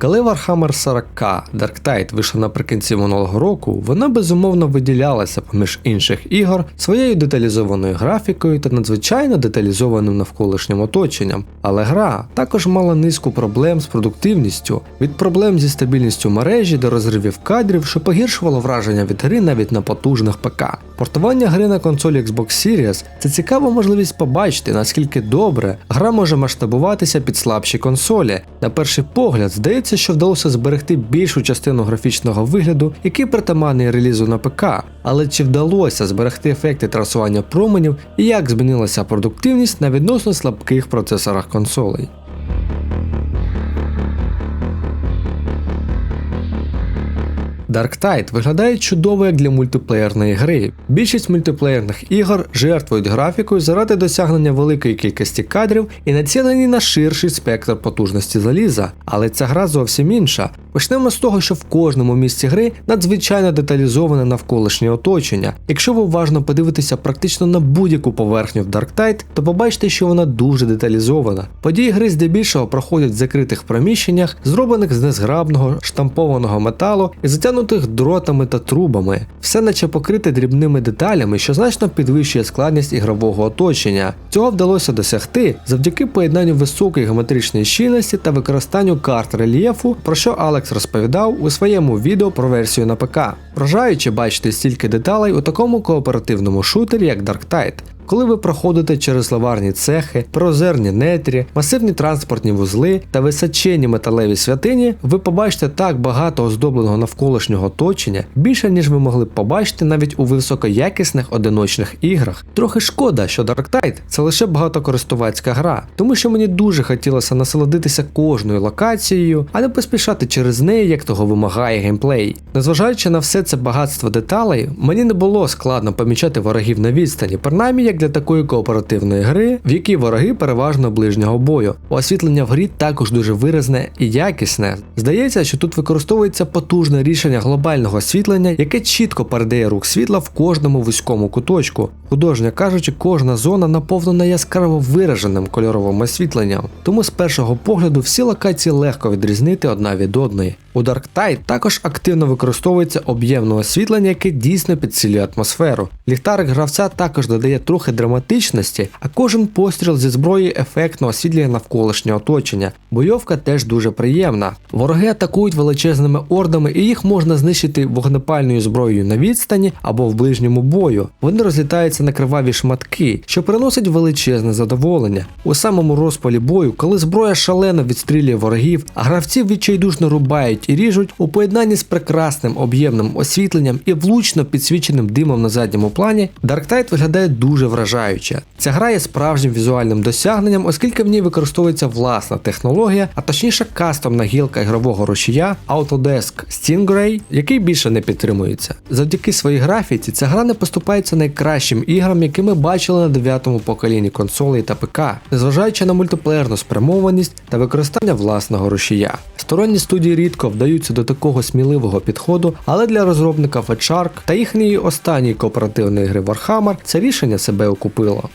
Коли Warhammer 40 Dark Tide вийшла наприкінці минулого року, вона безумовно виділялася поміж інших ігор своєю деталізованою графікою та надзвичайно деталізованим навколишнім оточенням. Але гра також мала низку проблем з продуктивністю, від проблем зі стабільністю мережі до розривів кадрів, що погіршувало враження від гри навіть на потужних ПК. Портування гри на консолі Xbox Series це цікава можливість побачити, наскільки добре гра може масштабуватися під слабші консолі. На перший погляд, здається, що вдалося зберегти більшу частину графічного вигляду, який притаманний релізу на ПК. Але чи вдалося зберегти ефекти трасування променів і як змінилася продуктивність на відносно слабких процесорах консолей? Dark Tide виглядає чудово як для мультиплеєрної гри. Більшість мультиплеєрних ігор жертвують графікою заради досягнення великої кількості кадрів і націлені на ширший спектр потужності заліза, але ця гра зовсім інша. Почнемо з того, що в кожному місці гри надзвичайно деталізоване навколишнє оточення. Якщо ви уважно подивитеся практично на будь-яку поверхню в Dark Tide, то побачите, що вона дуже деталізована. Події гри здебільшого проходять в закритих приміщеннях, зроблених з незграбного штампованого металу і затягнутих дротами та трубами, все наче покрите дрібними деталями, що значно підвищує складність ігрового оточення. Цього вдалося досягти завдяки поєднанню високої геометричної щільності та використанню карт рельєфу, про що Алекс розповідав у своєму відео про версію на ПК. Вражаюче бачити стільки деталей у такому кооперативному шутері, як Dark Tide. Коли ви проходите через лаварні цехи, прозерні нетрі, масивні транспортні вузли та височенні металеві святині, ви побачите так багато оздобленого навколишнього оточення, більше ніж ви могли б побачити навіть у високоякісних одиночних іграх. Трохи шкода, що Dark Tide – це лише багатокористувацька гра, тому що мені дуже хотілося насолодитися кожною локацією, а не поспішати через неї, як того вимагає геймплей. Незважаючи на все це багатство деталей, мені не було складно помічати ворогів на відстані, принаймні як для такої кооперативної гри, в якій вороги переважно ближнього бою. Освітлення в грі також дуже виразне і якісне. Здається, що тут використовується потужне рішення глобального освітлення, яке чітко передає рух світла в кожному вузькому куточку. Художньо кажучи, кожна зона наповнена яскраво вираженим кольоровим освітленням, тому з першого погляду всі локації легко відрізнити одна від одної. У Dark Tide також активно використовується об'ємне освітлення, яке дійсно підсилює атмосферу. Ліхтарик гравця також додає трохи драматичності, а кожен постріл зі зброї ефектно освітлює навколишнє оточення. Бойовка теж дуже приємна. Вороги атакують величезними ордами, і їх можна знищити вогнепальною зброєю на відстані або в ближньому бою. Вони розлітаються на криваві шматки, що приносить величезне задоволення. У самому розпалі бою, коли зброя шалено відстрілює ворогів, а гравці відчайдушно рубають і ріжуть у поєднанні з прекрасним об'ємним освітленням і влучно підсвіченим димом на задньому плані, Dark Tide виглядає дуже вражаюче. Ця гра є справжнім візуальним досягненням, оскільки в ній використовується власна технологія, а точніше кастомна гілка ігрового рушія Autodesk Stingray, який більше не підтримується. Завдяки своїй графіці ця гра не поступається найкращим іграм, які ми бачили на дев'ятому поколінні консолей та ПК, незважаючи на мультиплеєрну спрямованість та використання власного рушія. Сторонні студії рідко вдаються до такого сміливого підходу, але для розробника Fetchark та їхньої останньої кооперативної гри Warhammer це рішення себе окупило.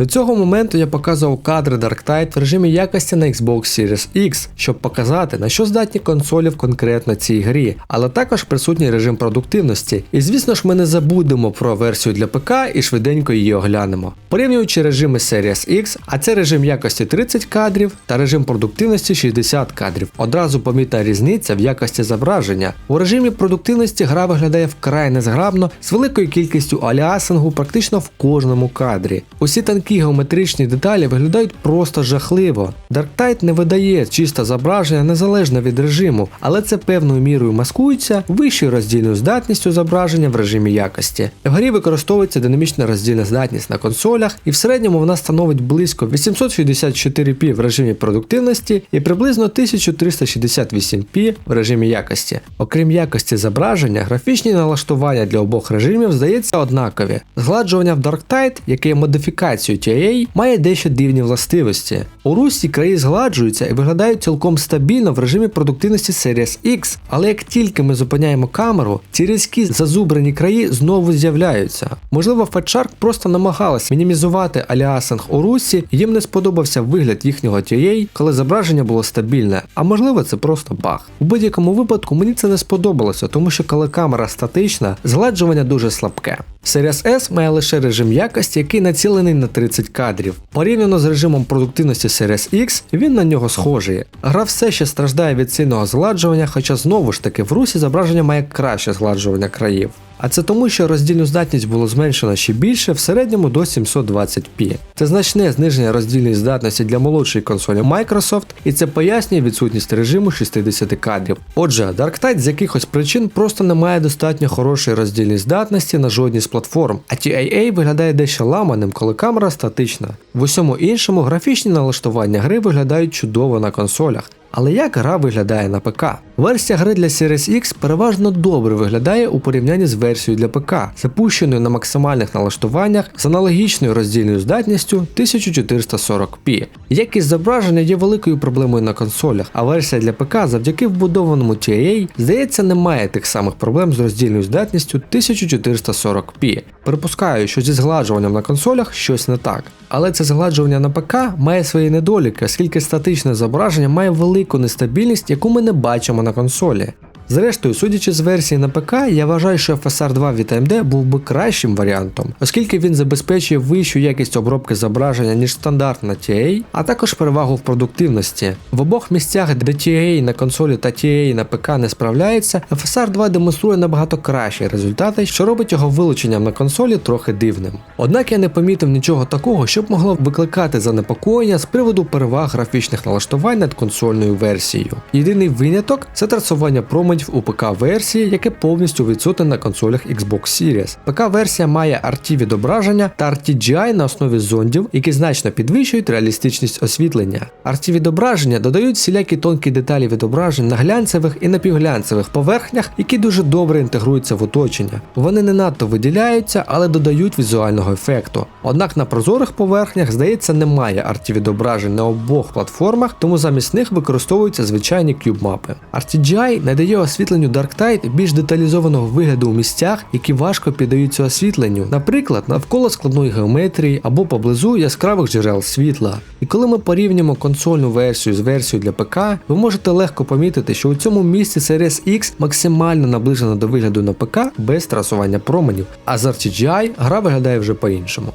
До цього моменту я показував кадри Dark Tide в режимі якості на Xbox Series X, щоб показати, на що здатні консолі в конкретно цій грі, але також присутній режим продуктивності. І звісно ж, ми не забудемо про версію для ПК і швиденько її оглянемо. Порівнюючи режими Series X, а це режим якості 30 кадрів та режим продуктивності 60 кадрів. Одразу помітна різниця в якості зображення. У режимі продуктивності гра виглядає вкрай незграбно з великою кількістю аліасингу практично в кожному кадрі. Усі танки Такі геометричні деталі виглядають просто жахливо. Dark Tide не видає чисте зображення незалежно від режиму, але це певною мірою маскується вищою роздільною здатністю зображення в режимі якості. В грі використовується динамічна роздільна здатність на консолях, і в середньому вона становить близько 864p в режимі продуктивності і приблизно 1368p в режимі якості. Окрім якості зображення, графічні налаштування для обох режимів здається однакові. Згладжування в Dark Tide, яке є модифікацією GTA має дещо дивні властивості. У русі краї згладжуються і виглядають цілком стабільно в режимі продуктивності Series X, але як тільки ми зупиняємо камеру, ці різкі зазубрені краї знову з'являються. Можливо, Fatshark просто намагалась мінімізувати аліасинг у русі, і їм не сподобався вигляд їхнього TA, коли зображення було стабільне, а можливо це просто баг. У будь-якому випадку мені це не сподобалося, тому що коли камера статична, згладжування дуже слабке. Series S має лише режим якості, який націлений на 30 кадрів. Порівняно з режимом продуктивності Series X, він на нього схожий. Гра все ще страждає від сильного згладжування, хоча знову ж таки в русі зображення має краще згладжування країв. А це тому, що роздільну здатність було зменшено ще більше в середньому до 720p. Це значне зниження роздільної здатності для молодшої консолі Microsoft, і це пояснює відсутність режиму 60 кадрів. Отже, Dark Tide з якихось причин просто не має достатньо хорошої роздільної здатності на жодній з платформ, а TAA виглядає дещо ламаним, коли камера статична. В усьому іншому графічні налаштування гри виглядають чудово на консолях. Але як гра виглядає на ПК? Версія гри для Series X переважно добре виглядає у порівнянні з версією для ПК, запущеною на максимальних налаштуваннях з аналогічною роздільною здатністю 1440p. Якість зображення є великою проблемою на консолях, а версія для ПК завдяки вбудованому TAA, здається, не має тих самих проблем з роздільною здатністю 1440p. Припускаю, що зі згладжуванням на консолях щось не так. Але це згладжування на ПК має свої недоліки, оскільки статичне зображення має велику нестабільність, яку ми не бачимо на консолі. Зрештою, судячи з версії на ПК, я вважаю, що FSR 2 від AMD був би кращим варіантом, оскільки він забезпечує вищу якість обробки зображення, ніж стандартна TA, а також перевагу в продуктивності. В обох місцях, де TA на консолі та TA на ПК не справляється, FSR 2 демонструє набагато кращі результати, що робить його вилученням на консолі трохи дивним. Однак я не помітив нічого такого, щоб могло викликати занепокоєння з приводу переваг графічних налаштувань над консольною версією. Єдиний виняток це трасування променів у ПК-версії, яке повністю відсутне на консолях Xbox Series. ПК-версія має RT відображення та RTGI на основі зондів, які значно підвищують реалістичність освітлення. RT відображення додають всілякі тонкі деталі відображень на глянцевих і напівглянцевих поверхнях, які дуже добре інтегруються в оточення. Вони не надто виділяються, але додають візуального ефекту. Однак на прозорих поверхнях, здається, немає RT відображень на обох платформах, тому замість них використовуються звичайні кюб-мапи. RTGI надає освітленню Dark Tide більш деталізованого вигляду у місцях, які важко піддаються освітленню, наприклад, навколо складної геометрії або поблизу яскравих джерел світла. І коли ми порівнюємо консольну версію з версією для ПК, ви можете легко помітити, що у цьому місці Series X максимально наближена до вигляду на ПК без трасування променів, а з RTGI гра виглядає вже по-іншому.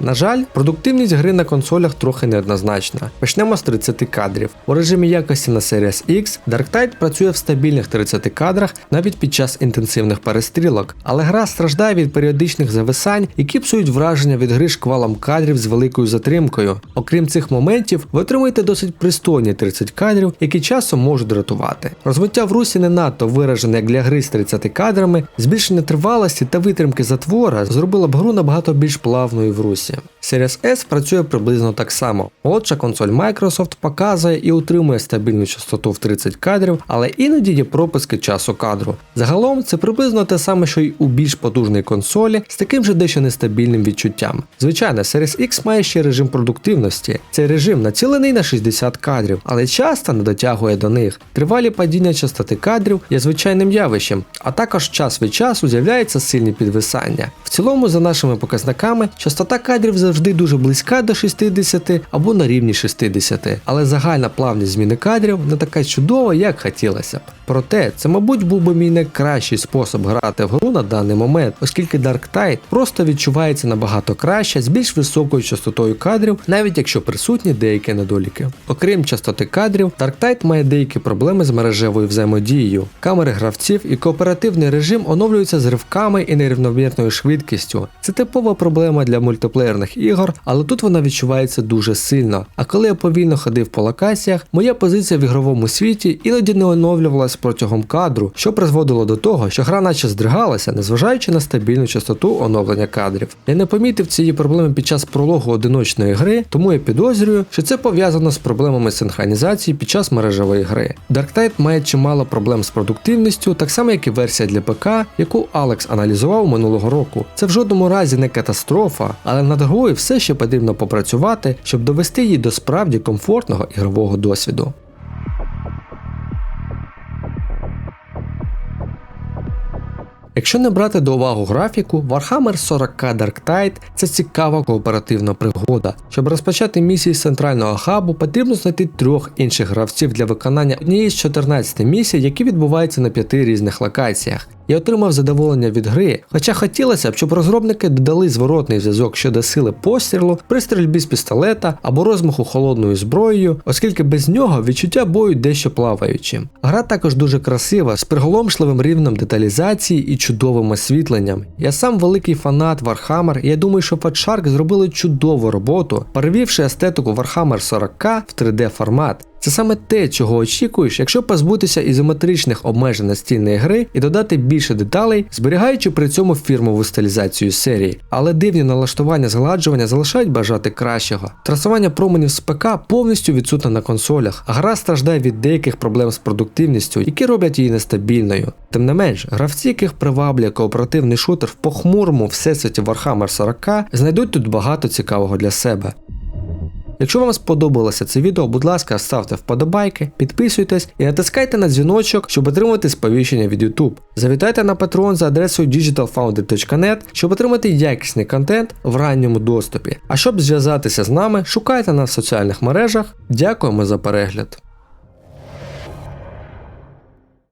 На жаль, продуктивність гри на консолях трохи неоднозначна. Почнемо з 30 кадрів. У режимі якості на Series X Dark Tide працює в стабільних 30 кадрах навіть під час інтенсивних перестрілок, але гра страждає від періодичних зависань, які псують враження від гри шквалом кадрів з великою затримкою. Окрім цих моментів, ви отримуєте досить пристойні 30 кадрів, які часом можуть дратувати. Розмиття в русі не надто виражене як для гри з 30 кадрами, збільшення тривалості та витримки затвора зробило б гру набагато більш плавною в русі всем. Series S працює приблизно так само. Молодша консоль Microsoft показує і утримує стабільну частоту в 30 кадрів, але іноді є пропуски часу кадру. Загалом це приблизно те саме, що й у більш потужній консолі з таким же дещо нестабільним відчуттям. Звичайно, Series X має ще режим продуктивності. Цей режим націлений на 60 кадрів, але часто не дотягує до них. Тривалі падіння частоти кадрів є звичайним явищем, а також час від часу з'являються сильні підвисання. В цілому, за нашими показниками, частота кадрів завжди дуже близька до 60 або на рівні 60, але загальна плавність зміни кадрів не така чудова, як хотілося б. Проте, це, мабуть, був би мій найкращий спосіб грати в гру на даний момент, оскільки Dark Tide просто відчувається набагато краще з більш високою частотою кадрів, навіть якщо присутні деякі недоліки. Окрім частоти кадрів, Dark Tide має деякі проблеми з мережевою взаємодією. Камери гравців і кооперативний режим оновлюються з ривками і нерівномірною швидкістю. Це типова проблема для мультиплеєрних ігор, але тут вона відчувається дуже сильно. А коли я повільно ходив по локаціях, моя позиція в ігровому світі іноді не оновлювалась протягом кадру, що призводило до того, що гра наче здригалася, незважаючи на стабільну частоту оновлення кадрів. Я не помітив цієї проблеми під час прологу одиночної гри, тому я підозрюю, що це пов'язано з проблемами синхронізації під час мережевої гри. Dark Tide має чимало проблем з продуктивністю, так само як і версія для ПК, яку Алекс аналізував минулого року. Це в жодному разі не катастрофа, але над грою все ще потрібно попрацювати, щоб довести її до справді комфортного ігрового досвіду. Якщо не брати до уваги графіку, Warhammer 40k Dark Tide – це цікава кооперативна пригода. Щоб розпочати місії з центрального хабу, потрібно знайти трьох інших гравців для виконання однієї з 14 місій, які відбуваються на п'яти різних локаціях. Я отримав задоволення від гри, хоча хотілося б, щоб розробники додали зворотний зв'язок щодо сили пострілу при стрільбі з пістолета або розмаху холодною зброєю, оскільки без нього відчуття бою дещо плаваючим. Гра також дуже красива, з приголомшливим рівнем деталізації і чудовим освітленням. Я сам великий фанат Warhammer, і я думаю, що Fat Shark зробили чудову роботу, перевівши естетику Warhammer 40k в 3D формат. Це саме те, чого очікуєш, якщо позбутися ізометричних обмежень настільної гри і додати більше деталей, зберігаючи при цьому фірмову стилізацію серії. Але дивні налаштування згладжування залишають бажати кращого. Трасування променів з ПК повністю відсутне на консолях, а гра страждає від деяких проблем з продуктивністю, які роблять її нестабільною. Тим не менш, гравці, яких приваблює кооперативний шутер в похмурому всесвіті Warhammer 40 знайдуть тут багато цікавого для себе. Якщо вам сподобалося це відео, будь ласка, ставте вподобайки, підписуйтесь і натискайте на дзвіночок, щоб отримати сповіщення від YouTube. Завітайте на Patreon за адресою digitalfounded.net, щоб отримати якісний контент в ранньому доступі. А щоб зв'язатися з нами, шукайте нас в соціальних мережах. Дякуємо за перегляд.